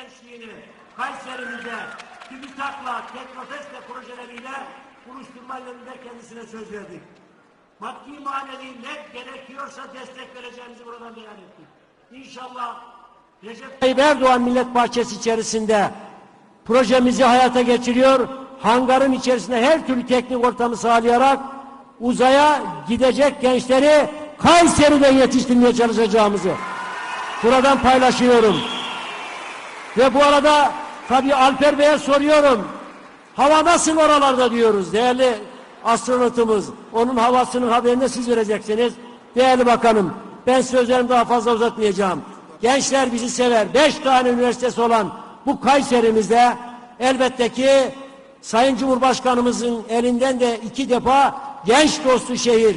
gençliğini Kayserimize TÜBİTAK'la, Teknofest'le projeleriyle buluşturma yönünde kendisine söz verdik. Maddi manevi ne gerekiyorsa destek vereceğimizi buradan beyan ettik. İnşallah Recep Tayyip Erdoğan Millet Bahçesi içerisinde projemizi hayata geçiriyor. Hangarın içerisinde her türlü teknik ortamı sağlayarak uzaya gidecek gençleri Kayseri'de yetiştirmeye çalışacağımızı buradan paylaşıyorum. Ve bu arada tabii Alper Bey'e soruyorum. Hava nasıl oralarda diyoruz değerli astronotumuz. Onun havasının haberini siz vereceksiniz. Değerli bakanım ben sözlerimi daha fazla uzatmayacağım. Gençler bizi sever. Beş tane üniversitesi olan bu Kayserimizde elbette ki Sayın Cumhurbaşkanımızın elinden de iki defa genç dostu şehir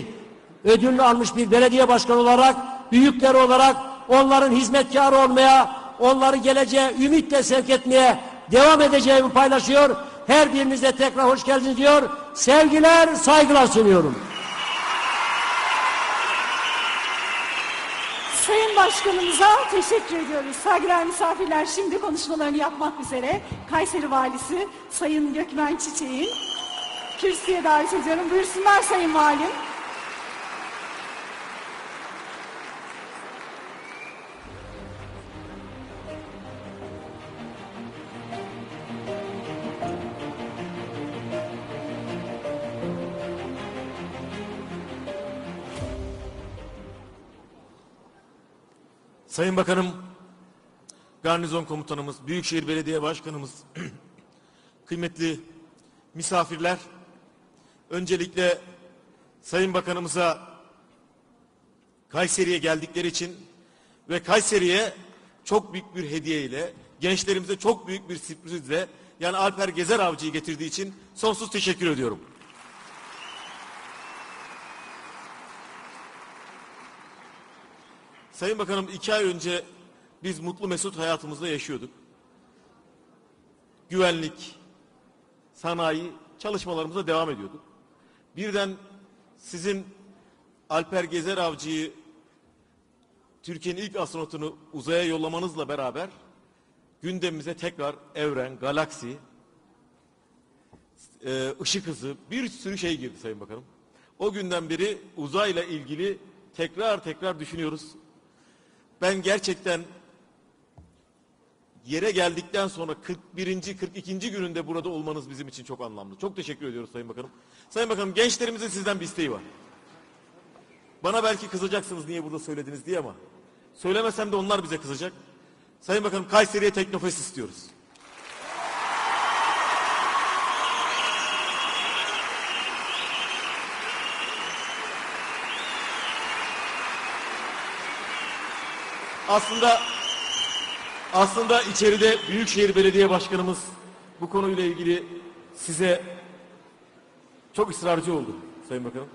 ödülünü almış bir belediye başkanı olarak, büyükleri olarak onların hizmetkarı olmaya, onları geleceğe ümitle sevk etmeye devam edeceğimi paylaşıyor. Her birinize tekrar hoş geldiniz diyor. Sevgiler, saygılar sunuyorum. Sayın Başkanımıza teşekkür ediyoruz. Saygıdeğer misafirler şimdi konuşmalarını yapmak üzere Kayseri Valisi Sayın Gökmen Çiçek'in kürsüye davet ediyorum. Buyursunlar Sayın Valim. Sayın Bakanım, Garnizon Komutanımız, Büyükşehir Belediye Başkanımız, kıymetli misafirler, öncelikle Sayın Bakanımıza Kayseri'ye geldikleri için ve Kayseri'ye çok büyük bir hediye ile, gençlerimize çok büyük bir sürprizle, yani Alper Gezer Avcı'yı getirdiği için sonsuz teşekkür ediyorum. Sayın Bakanım iki ay önce biz mutlu mesut hayatımızda yaşıyorduk. Güvenlik, sanayi çalışmalarımıza devam ediyorduk. Birden sizin Alper Gezer Avcı'yı Türkiye'nin ilk astronotunu uzaya yollamanızla beraber gündemimize tekrar evren, galaksi, e, ışık hızı bir sürü şey girdi Sayın Bakanım. O günden beri uzayla ilgili tekrar tekrar düşünüyoruz. Ben gerçekten yere geldikten sonra 41. 42. gününde burada olmanız bizim için çok anlamlı. Çok teşekkür ediyoruz Sayın Bakanım. Sayın Bakanım gençlerimizin sizden bir isteği var. Bana belki kızacaksınız niye burada söylediniz diye ama söylemesem de onlar bize kızacak. Sayın Bakanım Kayseri'ye Teknofest istiyoruz. Aslında aslında içeride Büyükşehir Belediye Başkanımız bu konuyla ilgili size çok ısrarcı oldu Sayın Bakanım.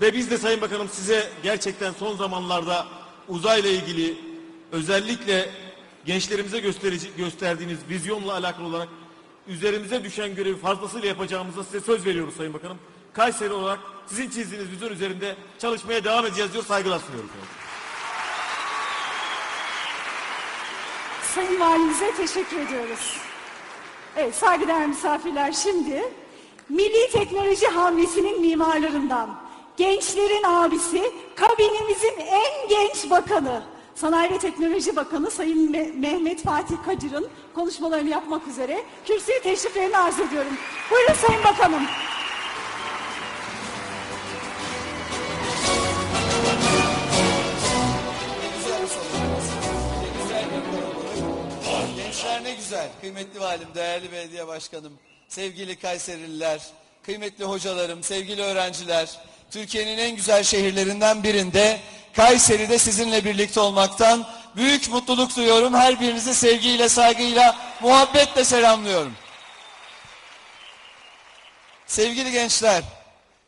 Ve biz de Sayın Bakanım size gerçekten son zamanlarda uzayla ilgili özellikle gençlerimize gösterdiğiniz vizyonla alakalı olarak üzerimize düşen görevi fazlasıyla yapacağımıza size söz veriyoruz Sayın Bakanım. Kayseri olarak sizin çizdiğiniz vizyon üzerinde çalışmaya devam edeceğiz diyor saygılar sunuyoruz. Sayın Valimize teşekkür ediyoruz. Evet saygıdeğer misafirler şimdi Milli Teknoloji Hamlesi'nin mimarlarından gençlerin abisi kabinimizin en genç bakanı Sanayi ve Teknoloji Bakanı Sayın Me- Mehmet Fatih Kacır'ın konuşmalarını yapmak üzere kürsüye teşriflerini arz ediyorum. Buyurun Sayın Bakanım. Gençler ne güzel. Kıymetli valim, değerli belediye başkanım, sevgili Kayserililer, kıymetli hocalarım, sevgili öğrenciler. Türkiye'nin en güzel şehirlerinden birinde Kayseri'de sizinle birlikte olmaktan büyük mutluluk duyuyorum. Her birinizi sevgiyle, saygıyla, muhabbetle selamlıyorum. Sevgili gençler,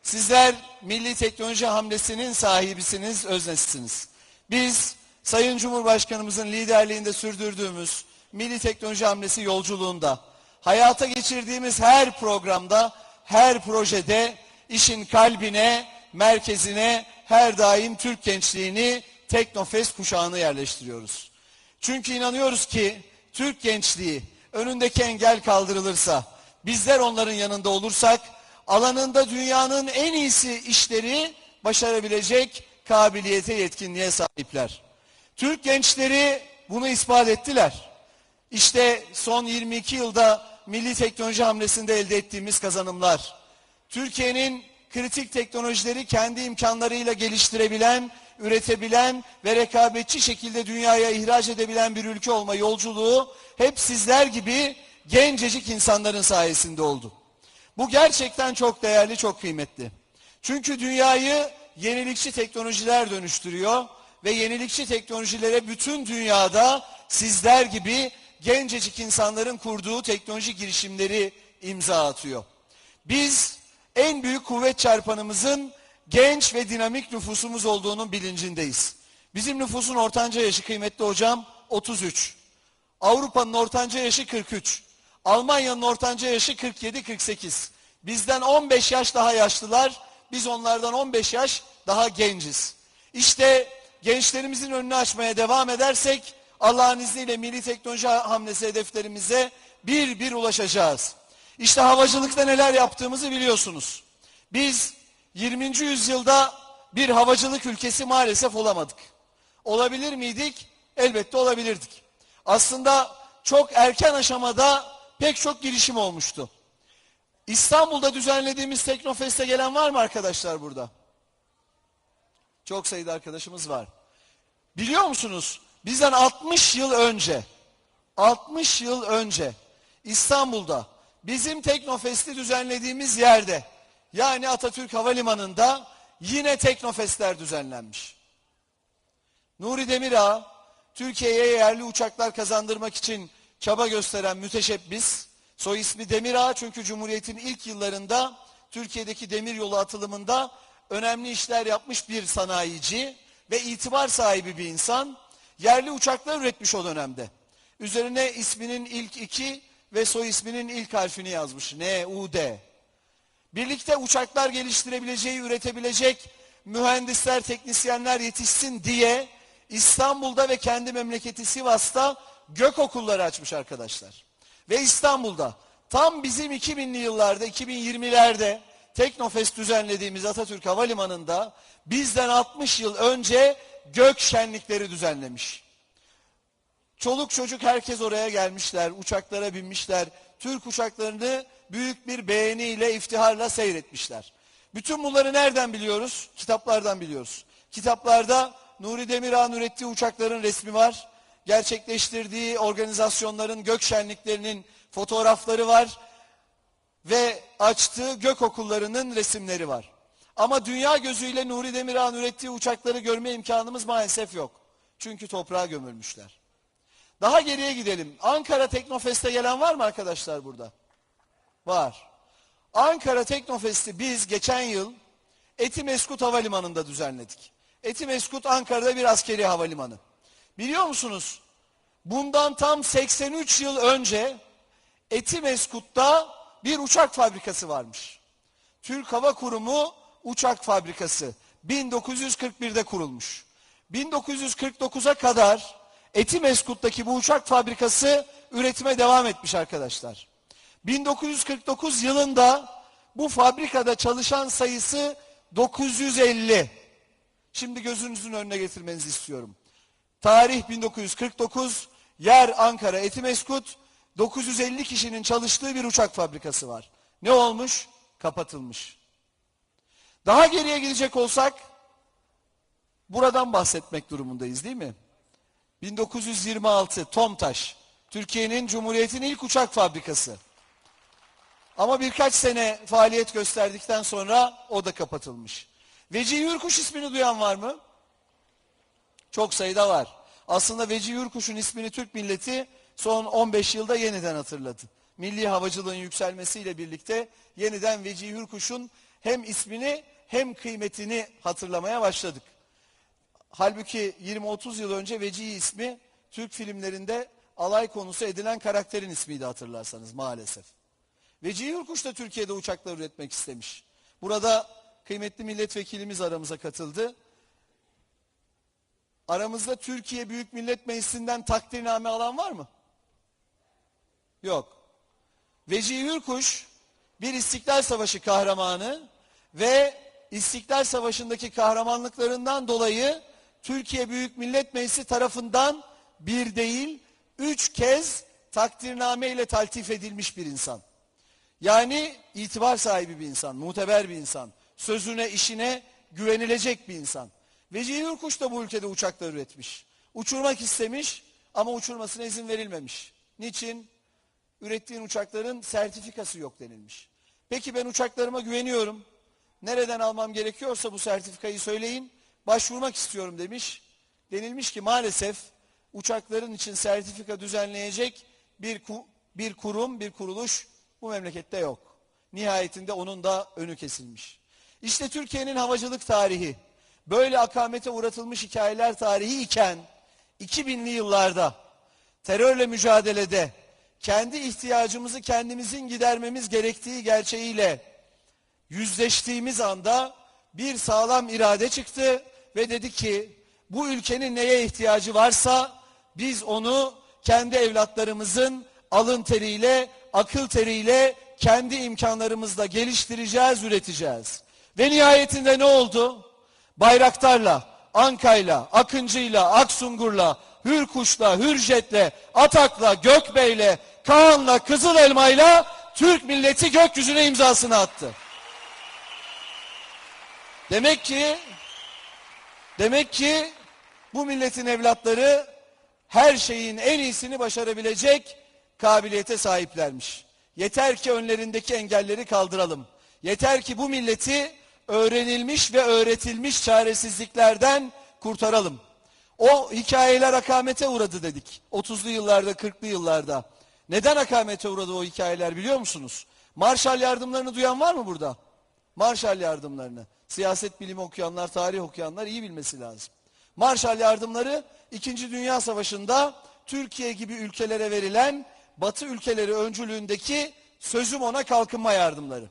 sizler milli teknoloji hamlesinin sahibisiniz, öznesisiniz. Biz Sayın Cumhurbaşkanımızın liderliğinde sürdürdüğümüz milli teknoloji hamlesi yolculuğunda hayata geçirdiğimiz her programda, her projede işin kalbine, merkezine, her daim Türk gençliğini Teknofest kuşağına yerleştiriyoruz. Çünkü inanıyoruz ki Türk gençliği önündeki engel kaldırılırsa, bizler onların yanında olursak, alanında dünyanın en iyisi işleri başarabilecek kabiliyete, yetkinliğe sahipler. Türk gençleri bunu ispat ettiler. İşte son 22 yılda milli teknoloji hamlesinde elde ettiğimiz kazanımlar. Türkiye'nin kritik teknolojileri kendi imkanlarıyla geliştirebilen, üretebilen ve rekabetçi şekilde dünyaya ihraç edebilen bir ülke olma yolculuğu hep sizler gibi gencecik insanların sayesinde oldu. Bu gerçekten çok değerli, çok kıymetli. Çünkü dünyayı yenilikçi teknolojiler dönüştürüyor ve yenilikçi teknolojilere bütün dünyada sizler gibi gencecik insanların kurduğu teknoloji girişimleri imza atıyor. Biz en büyük kuvvet çarpanımızın genç ve dinamik nüfusumuz olduğunun bilincindeyiz. Bizim nüfusun ortanca yaşı kıymetli hocam 33. Avrupa'nın ortanca yaşı 43. Almanya'nın ortanca yaşı 47-48. Bizden 15 yaş daha yaşlılar, biz onlardan 15 yaş daha genciz. İşte gençlerimizin önünü açmaya devam edersek Allah'ın izniyle milli teknoloji hamlesi hedeflerimize bir bir ulaşacağız. İşte havacılıkta neler yaptığımızı biliyorsunuz. Biz 20. yüzyılda bir havacılık ülkesi maalesef olamadık. Olabilir miydik? Elbette olabilirdik. Aslında çok erken aşamada pek çok girişim olmuştu. İstanbul'da düzenlediğimiz Teknofest'e gelen var mı arkadaşlar burada? Çok sayıda arkadaşımız var. Biliyor musunuz? Bizden 60 yıl önce 60 yıl önce İstanbul'da bizim Teknofest'i düzenlediğimiz yerde yani Atatürk Havalimanı'nda yine Teknofestler düzenlenmiş. Nuri Demirağ Türkiye'ye yerli uçaklar kazandırmak için çaba gösteren müteşebbis soy ismi Demirağ çünkü Cumhuriyet'in ilk yıllarında Türkiye'deki demiryolu atılımında önemli işler yapmış bir sanayici ve itibar sahibi bir insan yerli uçaklar üretmiş o dönemde. Üzerine isminin ilk iki ve soy isminin ilk harfini yazmış. N-U-D. Birlikte uçaklar geliştirebileceği, üretebilecek mühendisler, teknisyenler yetişsin diye İstanbul'da ve kendi memleketi Sivas'ta gök okulları açmış arkadaşlar. Ve İstanbul'da tam bizim 2000'li yıllarda, 2020'lerde Teknofest düzenlediğimiz Atatürk Havalimanı'nda bizden 60 yıl önce gök şenlikleri düzenlemiş. Çoluk çocuk herkes oraya gelmişler, uçaklara binmişler. Türk uçaklarını büyük bir beğeniyle, iftiharla seyretmişler. Bütün bunları nereden biliyoruz? Kitaplardan biliyoruz. Kitaplarda Nuri Demirağ'ın ürettiği uçakların resmi var. Gerçekleştirdiği organizasyonların gök şenliklerinin fotoğrafları var. Ve açtığı gök okullarının resimleri var. Ama dünya gözüyle Nuri Demirağ'ın ürettiği uçakları görme imkanımız maalesef yok. Çünkü toprağa gömülmüşler. Daha geriye gidelim. Ankara Teknofest'e gelen var mı arkadaşlar burada? Var. Ankara Teknofest'i biz geçen yıl Etimeskut Havalimanı'nda düzenledik. Etimeskut Ankara'da bir askeri havalimanı. Biliyor musunuz? Bundan tam 83 yıl önce Etimeskut'ta bir uçak fabrikası varmış. Türk Hava Kurumu uçak fabrikası 1941'de kurulmuş. 1949'a kadar Etimeskut'taki bu uçak fabrikası üretime devam etmiş arkadaşlar. 1949 yılında bu fabrikada çalışan sayısı 950. Şimdi gözünüzün önüne getirmenizi istiyorum. Tarih 1949, yer Ankara Etimeskut, 950 kişinin çalıştığı bir uçak fabrikası var. Ne olmuş? Kapatılmış. Daha geriye gidecek olsak buradan bahsetmek durumundayız değil mi? 1926 Tomtaş, Türkiye'nin Cumhuriyet'in ilk uçak fabrikası. Ama birkaç sene faaliyet gösterdikten sonra o da kapatılmış. Veci Yurkuş ismini duyan var mı? Çok sayıda var. Aslında Veci Yurkuş'un ismini Türk milleti son 15 yılda yeniden hatırladı. Milli havacılığın yükselmesiyle birlikte yeniden Veci Yurkuş'un hem ismini hem kıymetini hatırlamaya başladık. Halbuki 20-30 yıl önce Vecihi ismi Türk filmlerinde alay konusu edilen karakterin ismiydi hatırlarsanız maalesef. Vecihi Yurkuş da Türkiye'de uçaklar üretmek istemiş. Burada kıymetli milletvekilimiz aramıza katıldı. Aramızda Türkiye Büyük Millet Meclisi'nden takdirname alan var mı? Yok. Vecihi Hürkuş bir İstiklal Savaşı kahramanı ve İstiklal Savaşı'ndaki kahramanlıklarından dolayı Türkiye Büyük Millet Meclisi tarafından bir değil üç kez takdirname ile taltif edilmiş bir insan. Yani itibar sahibi bir insan, muteber bir insan, sözüne, işine güvenilecek bir insan. Vecihi Hürkuş da bu ülkede uçaklar üretmiş. Uçurmak istemiş ama uçurmasına izin verilmemiş. Niçin? Ürettiğin uçakların sertifikası yok denilmiş. Peki ben uçaklarıma güveniyorum. Nereden almam gerekiyorsa bu sertifikayı söyleyin. Başvurmak istiyorum demiş. Denilmiş ki maalesef uçakların için sertifika düzenleyecek bir, bir kurum, bir kuruluş bu memlekette yok. Nihayetinde onun da önü kesilmiş. İşte Türkiye'nin havacılık tarihi, böyle akamete uğratılmış hikayeler tarihi iken 2000'li yıllarda terörle mücadelede kendi ihtiyacımızı kendimizin gidermemiz gerektiği gerçeğiyle yüzleştiğimiz anda bir sağlam irade çıktı ve dedi ki bu ülkenin neye ihtiyacı varsa biz onu kendi evlatlarımızın alın teriyle, akıl teriyle kendi imkanlarımızla geliştireceğiz, üreteceğiz. Ve nihayetinde ne oldu? Bayraktar'la, Anka'yla, Akıncı'yla, Aksungur'la, Hürkuş'la, Hürjet'le, Atak'la, Gökbey'le, Kaan'la, Kızıl Elma'yla Türk milleti gökyüzüne imzasını attı. Demek ki demek ki bu milletin evlatları her şeyin en iyisini başarabilecek kabiliyete sahiplermiş. Yeter ki önlerindeki engelleri kaldıralım. Yeter ki bu milleti öğrenilmiş ve öğretilmiş çaresizliklerden kurtaralım. O hikayeler akamete uğradı dedik. 30'lu yıllarda, 40'lı yıllarda. Neden akamete uğradı o hikayeler biliyor musunuz? Marshall yardımlarını duyan var mı burada? Marshall yardımlarını. Siyaset bilimi okuyanlar, tarih okuyanlar iyi bilmesi lazım. Marshall yardımları 2. Dünya Savaşı'nda Türkiye gibi ülkelere verilen Batı ülkeleri öncülüğündeki sözüm ona kalkınma yardımları.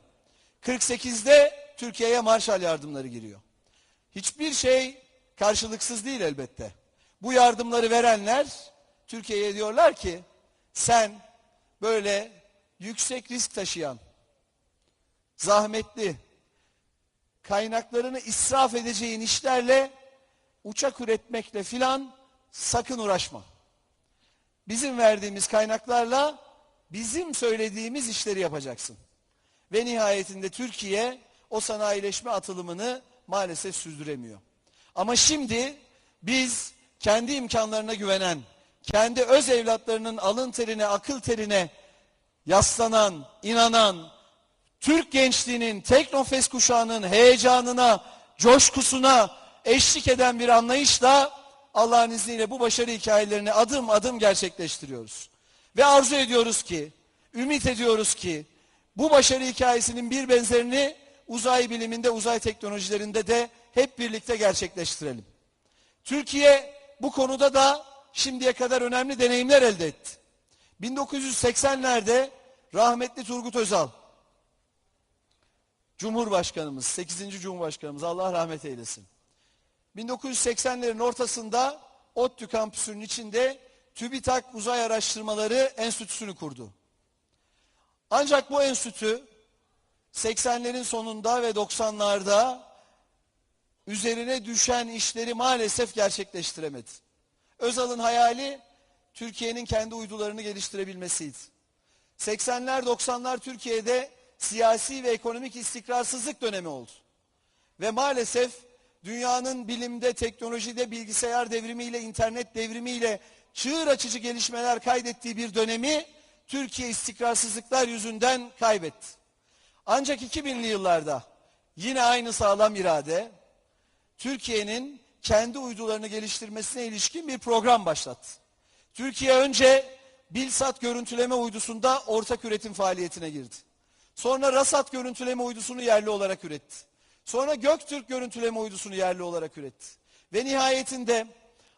48'de Türkiye'ye Marshall yardımları giriyor. Hiçbir şey karşılıksız değil elbette. Bu yardımları verenler Türkiye'ye diyorlar ki sen böyle yüksek risk taşıyan, zahmetli, kaynaklarını israf edeceğin işlerle uçak üretmekle filan sakın uğraşma. Bizim verdiğimiz kaynaklarla bizim söylediğimiz işleri yapacaksın. Ve nihayetinde Türkiye o sanayileşme atılımını maalesef sürdüremiyor. Ama şimdi biz kendi imkanlarına güvenen, kendi öz evlatlarının alın terine, akıl terine yaslanan, inanan, Türk gençliğinin, Teknofest kuşağının heyecanına, coşkusuna eşlik eden bir anlayışla Allah'ın izniyle bu başarı hikayelerini adım adım gerçekleştiriyoruz. Ve arzu ediyoruz ki, ümit ediyoruz ki bu başarı hikayesinin bir benzerini uzay biliminde, uzay teknolojilerinde de hep birlikte gerçekleştirelim. Türkiye bu konuda da şimdiye kadar önemli deneyimler elde etti. 1980'lerde rahmetli Turgut Özal, Cumhurbaşkanımız, 8. Cumhurbaşkanımız Allah rahmet eylesin. 1980'lerin ortasında ODTÜ kampüsünün içinde TÜBİTAK Uzay Araştırmaları Enstitüsü'nü kurdu. Ancak bu enstitü 80'lerin sonunda ve 90'larda üzerine düşen işleri maalesef gerçekleştiremedi. Özal'ın hayali Türkiye'nin kendi uydularını geliştirebilmesiydi. 80'ler 90'lar Türkiye'de siyasi ve ekonomik istikrarsızlık dönemi oldu. Ve maalesef dünyanın bilimde, teknolojide, bilgisayar devrimiyle, internet devrimiyle çığır açıcı gelişmeler kaydettiği bir dönemi Türkiye istikrarsızlıklar yüzünden kaybetti. Ancak 2000'li yıllarda yine aynı sağlam irade Türkiye'nin kendi uydularını geliştirmesine ilişkin bir program başlattı. Türkiye önce Bilsat görüntüleme uydusunda ortak üretim faaliyetine girdi. Sonra Rasat görüntüleme uydusunu yerli olarak üretti. Sonra Göktürk görüntüleme uydusunu yerli olarak üretti. Ve nihayetinde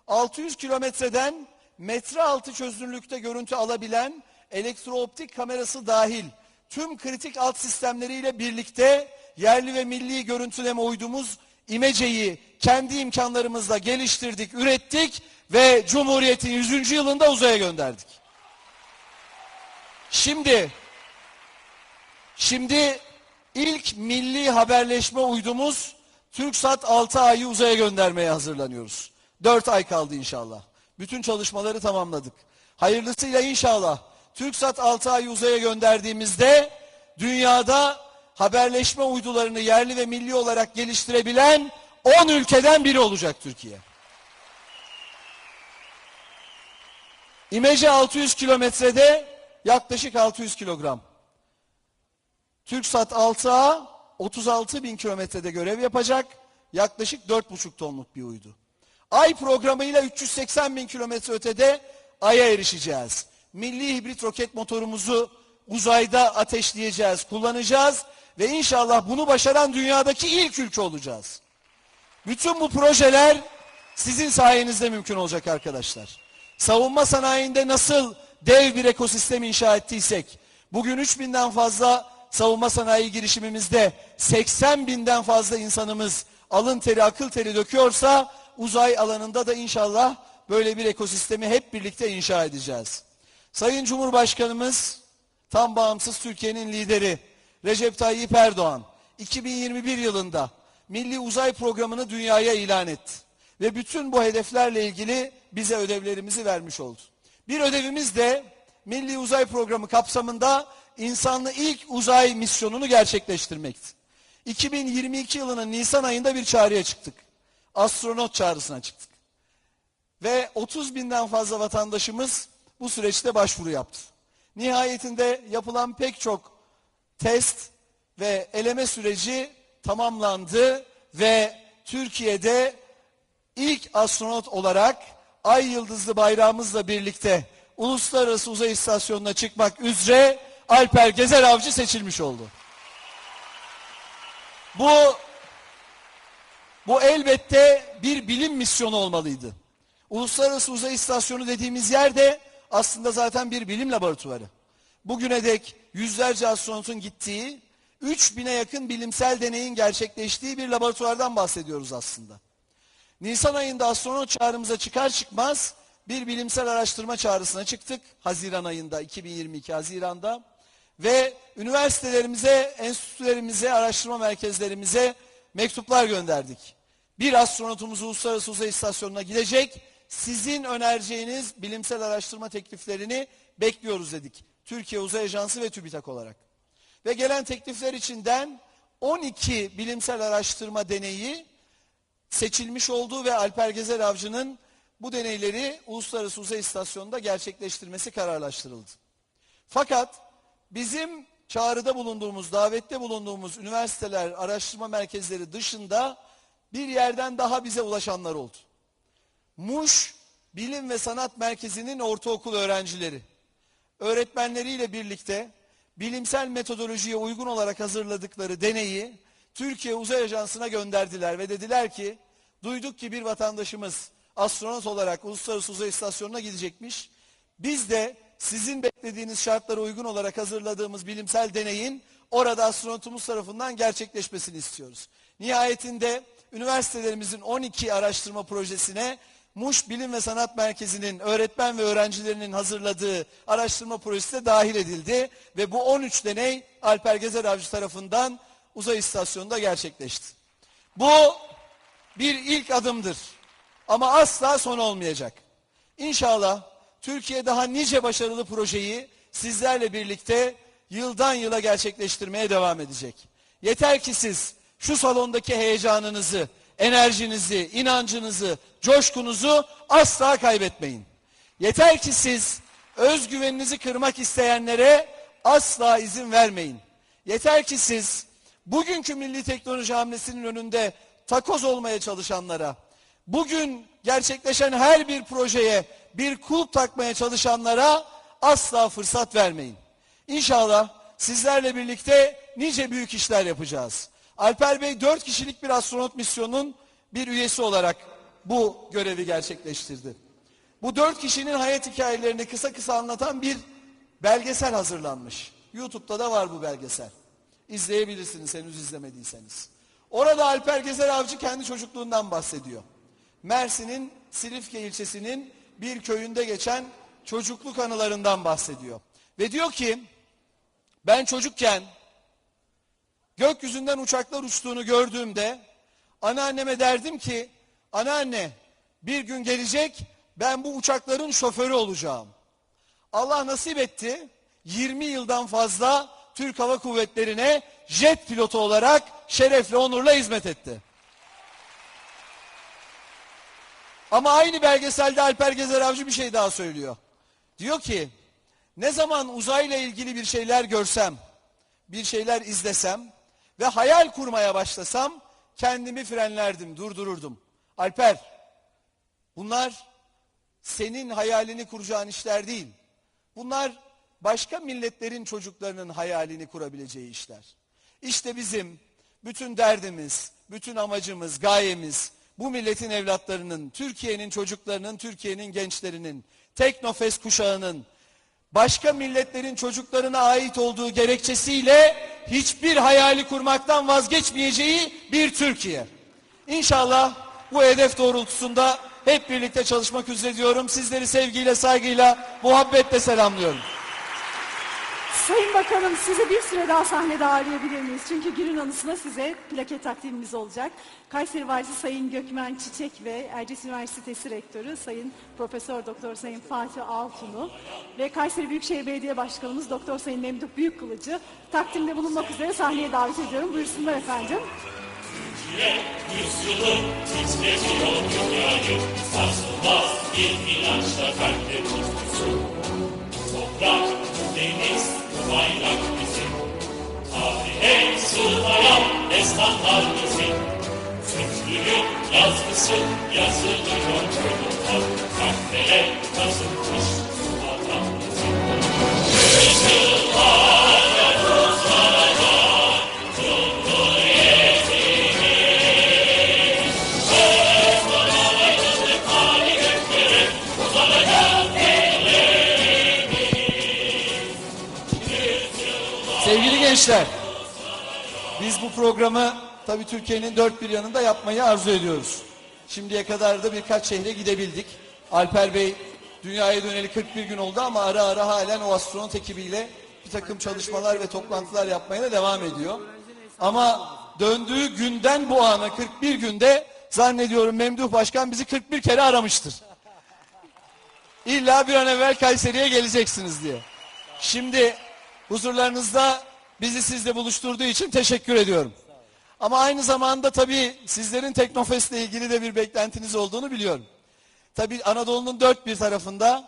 600 kilometreden metre altı çözünürlükte görüntü alabilen elektrooptik kamerası dahil tüm kritik alt sistemleriyle birlikte yerli ve milli görüntüleme uydumuz İmece'yi kendi imkanlarımızla geliştirdik, ürettik ve Cumhuriyet'in 100. yılında uzaya gönderdik. Şimdi Şimdi ilk milli haberleşme uydumuz TürkSat 6 ayı uzaya göndermeye hazırlanıyoruz. 4 ay kaldı inşallah. Bütün çalışmaları tamamladık. Hayırlısıyla inşallah TürkSat 6 ayı uzaya gönderdiğimizde dünyada haberleşme uydularını yerli ve milli olarak geliştirebilen 10 ülkeden biri olacak Türkiye. İmece 600 kilometrede yaklaşık 600 kilogram. TürkSat 6A 36 bin kilometrede görev yapacak. Yaklaşık 4,5 tonluk bir uydu. Ay programıyla 380 bin kilometre ötede Ay'a erişeceğiz. Milli hibrit roket motorumuzu uzayda ateşleyeceğiz, kullanacağız ve inşallah bunu başaran dünyadaki ilk ülke olacağız. Bütün bu projeler sizin sayenizde mümkün olacak arkadaşlar. Savunma sanayinde nasıl dev bir ekosistem inşa ettiysek, bugün 3000'den fazla savunma sanayi girişimimizde 80 binden fazla insanımız alın teri, akıl teri döküyorsa, uzay alanında da inşallah böyle bir ekosistemi hep birlikte inşa edeceğiz. Sayın Cumhurbaşkanımız, tam bağımsız Türkiye'nin lideri Recep Tayyip Erdoğan, 2021 yılında Milli Uzay Programı'nı dünyaya ilan etti. Ve bütün bu hedeflerle ilgili bize ödevlerimizi vermiş oldu. Bir ödevimiz de Milli Uzay Programı kapsamında insanlı ilk uzay misyonunu gerçekleştirmekti. 2022 yılının Nisan ayında bir çağrıya çıktık. Astronot çağrısına çıktık. Ve 30 binden fazla vatandaşımız bu süreçte başvuru yaptı. Nihayetinde yapılan pek çok test ve eleme süreci tamamlandı ve Türkiye'de ilk astronot olarak ay yıldızlı bayrağımızla birlikte Uluslararası Uzay İstasyonu'na çıkmak üzere Alper Gezer Avcı seçilmiş oldu. Bu bu elbette bir bilim misyonu olmalıydı. Uluslararası Uzay İstasyonu dediğimiz yerde aslında zaten bir bilim laboratuvarı. Bugüne dek yüzlerce astronotun gittiği, 3000'e yakın bilimsel deneyin gerçekleştiği bir laboratuvardan bahsediyoruz aslında. Nisan ayında astronot çağrımıza çıkar çıkmaz bir bilimsel araştırma çağrısına çıktık. Haziran ayında, 2022 Haziran'da. Ve üniversitelerimize, enstitülerimize, araştırma merkezlerimize mektuplar gönderdik. Bir astronotumuz Uluslararası Uzay İstasyonu'na gidecek. Sizin önereceğiniz bilimsel araştırma tekliflerini bekliyoruz dedik. Türkiye Uzay Ajansı ve TÜBİTAK olarak. Ve gelen teklifler içinden 12 bilimsel araştırma deneyi seçilmiş olduğu ve Alper Gezer Avcı'nın bu deneyleri Uluslararası Uzay İstasyonu'nda gerçekleştirmesi kararlaştırıldı. Fakat bizim çağrıda bulunduğumuz, davette bulunduğumuz üniversiteler, araştırma merkezleri dışında bir yerden daha bize ulaşanlar oldu. Muş Bilim ve Sanat Merkezi'nin ortaokul öğrencileri, öğretmenleriyle birlikte bilimsel metodolojiye uygun olarak hazırladıkları deneyi Türkiye Uzay Ajansı'na gönderdiler ve dediler ki duyduk ki bir vatandaşımız astronot olarak Uluslararası Uzay İstasyonu'na gidecekmiş. Biz de sizin beklediğiniz şartlara uygun olarak hazırladığımız bilimsel deneyin orada astronotumuz tarafından gerçekleşmesini istiyoruz. Nihayetinde üniversitelerimizin 12 araştırma projesine Muş Bilim ve Sanat Merkezi'nin öğretmen ve öğrencilerinin hazırladığı araştırma projesi de dahil edildi ve bu 13 deney Alper Gezer Avcı tarafından uzay istasyonunda gerçekleşti. Bu bir ilk adımdır ama asla son olmayacak. İnşallah Türkiye daha nice başarılı projeyi sizlerle birlikte yıldan yıla gerçekleştirmeye devam edecek. Yeter ki siz şu salondaki heyecanınızı, enerjinizi, inancınızı, coşkunuzu asla kaybetmeyin. Yeter ki siz özgüveninizi kırmak isteyenlere asla izin vermeyin. Yeter ki siz bugünkü milli teknoloji hamlesinin önünde takoz olmaya çalışanlara, bugün gerçekleşen her bir projeye bir kulp takmaya çalışanlara asla fırsat vermeyin. İnşallah sizlerle birlikte nice büyük işler yapacağız. Alper Bey dört kişilik bir astronot misyonunun bir üyesi olarak bu görevi gerçekleştirdi. Bu dört kişinin hayat hikayelerini kısa kısa anlatan bir belgesel hazırlanmış. YouTube'da da var bu belgesel. İzleyebilirsiniz henüz izlemediyseniz. Orada Alper Gezer Avcı kendi çocukluğundan bahsediyor. Mersin'in Silifke ilçesinin bir köyünde geçen çocukluk anılarından bahsediyor. Ve diyor ki ben çocukken gökyüzünden uçaklar uçtuğunu gördüğümde anneanneme derdim ki anneanne bir gün gelecek ben bu uçakların şoförü olacağım. Allah nasip etti 20 yıldan fazla Türk Hava Kuvvetleri'ne jet pilotu olarak şerefle onurla hizmet etti. Ama aynı belgeselde Alper Gezer Avcı bir şey daha söylüyor. Diyor ki ne zaman uzayla ilgili bir şeyler görsem, bir şeyler izlesem ve hayal kurmaya başlasam kendimi frenlerdim, durdururdum. Alper, bunlar senin hayalini kuracağın işler değil. Bunlar başka milletlerin çocuklarının hayalini kurabileceği işler. İşte bizim bütün derdimiz, bütün amacımız, gayemiz bu milletin evlatlarının, Türkiye'nin çocuklarının, Türkiye'nin gençlerinin, Teknofest kuşağının başka milletlerin çocuklarına ait olduğu gerekçesiyle hiçbir hayali kurmaktan vazgeçmeyeceği bir Türkiye. İnşallah bu hedef doğrultusunda hep birlikte çalışmak üzere diyorum. Sizleri sevgiyle, saygıyla, muhabbetle selamlıyorum. Sayın Bakanım sizi bir süre daha sahnede ağırlayabilir miyiz? Çünkü günün anısına size plaket takdimimiz olacak. Kayseri Valisi Sayın Gökmen Çiçek ve Erciyes Üniversitesi Rektörü Sayın Profesör Doktor Sayın Fatih Altun'u ve Kayseri Büyükşehir Belediye Başkanımız Doktor Sayın Memduh Büyükkılıcı takdimde bulunmak üzere sahneye davet ediyorum. Buyursunlar efendim. Yüzyılın titretiyor bayrak bizim Tarihe sığmayan destanlar bizim Türklüğün yazgısı yazılıyor çocuklar Kalplere kazınmış vatan bizim Sevgili gençler, biz bu programı tabii Türkiye'nin dört bir yanında yapmayı arzu ediyoruz. Şimdiye kadar da birkaç şehre gidebildik. Alper Bey dünyaya döneli 41 gün oldu ama ara ara halen o astronot ekibiyle bir takım çalışmalar ve toplantılar yapmaya da devam ediyor. Ama döndüğü günden bu ana 41 günde zannediyorum Memduh Başkan bizi 41 kere aramıştır. İlla bir an evvel Kayseri'ye geleceksiniz diye. Şimdi huzurlarınızda bizi sizle buluşturduğu için teşekkür ediyorum. Ama aynı zamanda tabii sizlerin Teknofest'le ilgili de bir beklentiniz olduğunu biliyorum. Tabii Anadolu'nun dört bir tarafında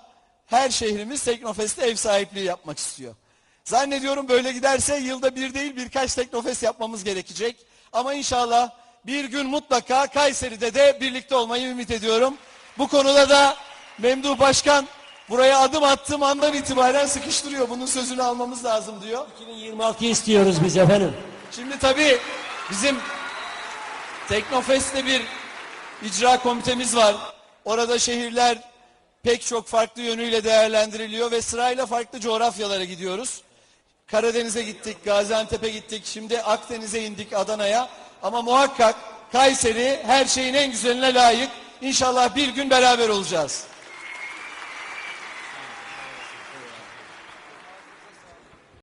her şehrimiz Teknofest'e ev sahipliği yapmak istiyor. Zannediyorum böyle giderse yılda bir değil birkaç Teknofest yapmamız gerekecek. Ama inşallah bir gün mutlaka Kayseri'de de birlikte olmayı ümit ediyorum. Bu konuda da Memduh Başkan buraya adım attığım andan itibaren sıkıştırıyor. Bunun sözünü almamız lazım diyor. 2026 istiyoruz biz efendim. Şimdi tabii bizim Teknofest'te bir icra komitemiz var. Orada şehirler pek çok farklı yönüyle değerlendiriliyor ve sırayla farklı coğrafyalara gidiyoruz. Karadeniz'e gittik, Gaziantep'e gittik, şimdi Akdeniz'e indik, Adana'ya. Ama muhakkak Kayseri her şeyin en güzeline layık. İnşallah bir gün beraber olacağız.